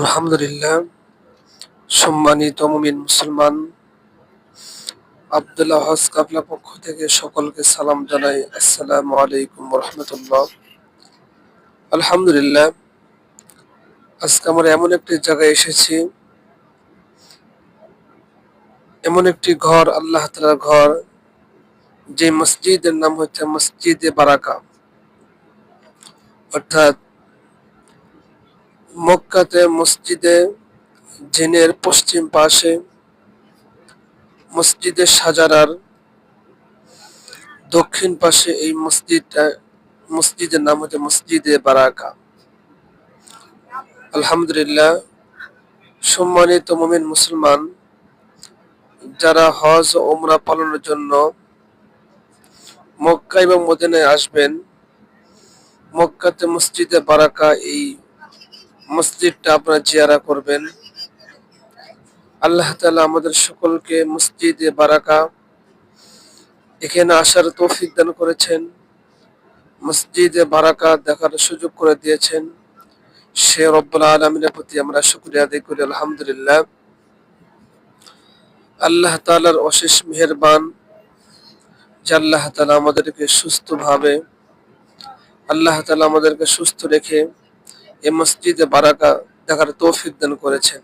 আলহামদুলিল্লাহ, সম্মানিত মুমিন মুসলমান আবদুল্লাহ হজ কাবলা পক্ষ থেকে সকলকে সালাম জানাই। আসসালামু আলাইকুম রহমতুল্লাহ। আলহামদুলিল্লাহ, আজকে আমরা এমন একটি জায়গায় এসেছি, এমন একটি ঘর, আল্লাহ তালার ঘর, যে মসজিদের নাম হচ্ছে মসজিদে বারাকা। অর্থাৎ মক্কাতে মসজিদে, জিনের পশ্চিম পাশে মসজিদে সাজারার, দক্ষিণ পাশে এই মসজিদটা, মসজিদের নাম হচ্ছে মসজিদে বারাকা। আলহামদুলিল্লাহ, সম্মানিত মমিন মুসলমান, যারা হজ ও ওমরা পালনের জন্য মক্কা এবং মদিনায় আসবেন, মক্কাতে মসজিদে বারাকা এই মসজিদটা আপনারা জিয়ারা করবেন। আল্লাহ তালা আমাদের সকলকে মসজিদে বারাকা, এখানে আসার তৌফিক দান করেছেন। মসজিদে বারাকা দেখার সুযোগ করে দিয়েছেন। সে রব্বুল আলমিনের প্রতি আমরা শুক্রিয়া আদায় করি, আলহামদুলিল্লাহ। আল্লাহ তালার অশেষ মেহরবান, যে আল্লাহ তালা আমাদেরকে সুস্থভাবে, আল্লাহ তালা আমাদেরকে সুস্থ রেখে এই মসজিদে বারাকা দেখার তৌফিক দান করেছেন।